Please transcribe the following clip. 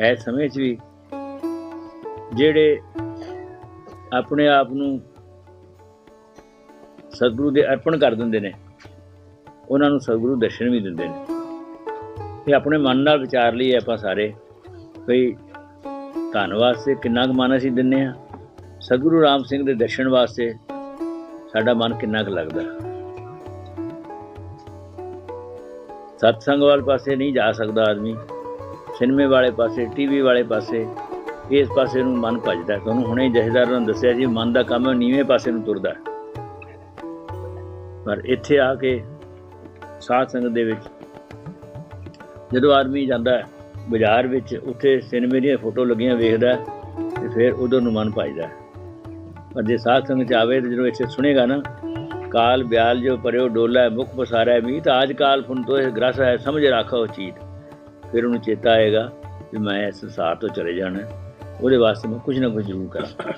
ਐ ਸਮੇਂ 'ਚ ਵੀ ਜਿਹੜੇ ਆਪਣੇ ਆਪ ਨੂੰ ਸਤਿਗੁਰੂ ਦੇ ਅਰਪਣ ਕਰ ਦਿੰਦੇ ਨੇ, ਉਹਨਾਂ ਨੂੰ ਸਤਿਗੁਰੂ ਦਰਸ਼ਨ ਵੀ ਦਿੰਦੇ ਨੇ। ਤੇ ਆਪਣੇ ਮਨ ਨਾਲ ਵਿਚਾਰ ਲਈਏ ਆਪਾਂ ਸਾਰੇ ਭਈ ਧੰਨ ਵਾਸਤੇ ਕਿੰਨਾ ਕੁ ਮਨ ਅਸੀਂ ਦਿੰਨੇ ਆ ਸਤਿਗੁਰੂ ਰਾਮ ਸਿੰਘ ਦੇ ਦਰਸ਼ਨ ਵਾਸਤੇ ਸਾਡਾ ਮਨ ਕਿੰਨਾ ਕੁ ਲੱਗਦਾ। ਸਤਸੰਗ ਵਾਲ ਪਾਸੇ ਨਹੀਂ ਜਾ ਸਕਦਾ ਆਦਮੀ। ਸਿਨੇਮੇ ਵਾਲੇ ਪਾਸੇ ਟੀਵੀ ਵਾਲੇ ਪਾਸੇ ਇਸ ਪਾਸੇ ਨੂੰ ਮਨ ਭਜਦਾ। ਤੁਹਾਨੂੰ ਹੁਣੇ ਜਥੇਦਾਰਾਂ ਨੇ ਦੱਸਿਆ ਜੀ ਮਨ ਦਾ ਕੰਮ ਨੀਵੇਂ ਪਾਸੇ ਨੂੰ ਤੁਰਦਾ ਪਰ ਇੱਥੇ ਆ ਕੇ ਸਾਧ ਸੰਗਤ ਦੇ ਵਿੱਚ ਜਦੋਂ ਆਦਮੀ ਜਾਂਦਾ ਹੈ ਬਾਜ਼ਾਰ ਵਿੱਚ ਉੱਥੇ ਸਿਨੇਮੇ ਦੀਆਂ ਫੋਟੋ ਲੱਗੀਆਂ ਵੇਖਦਾ ਹੈ, ਤੇ ਫਿਰ ਉਦੋਂ ਨੂੰ ਮਨ ਭਜਦਾ ਪਰ ਜੇ ਸਾਧ ਸੰਗਤ ਚ ਆਵੇ ਤੇ ਜਦੋਂ ਇੱਥੇ ਸੁਣੇਗਾ ਨਾ ਕਾਲ ਬਿਆਲ ਜੋ ਪਰਿਓ ਡੋਲਾ ਮੁਖ ਪਸਾਰੈ ਮੀਤ ਆਜ ਕਾਲ ਫੁਨ ਇਹ ਗ੍ਰਸ ਹੈ ਸਮਝ ਰੱਖੋ ਚੀਤ। ਫਿਰ ਉਹਨੂੰ ਚੇਤਾ ਆਏਗਾ ਕਿ ਮੈਂ ਇਸ ਸੰਸਾਰ ਤੋਂ ਚਲੇ ਜਾਣਾ ਉਹਦੇ ਵਾਸਤੇ ਮੈਂ ਕੁਝ ਨਾ ਕੁਝ ਜ਼ਰੂਰ ਕਰਾਂ।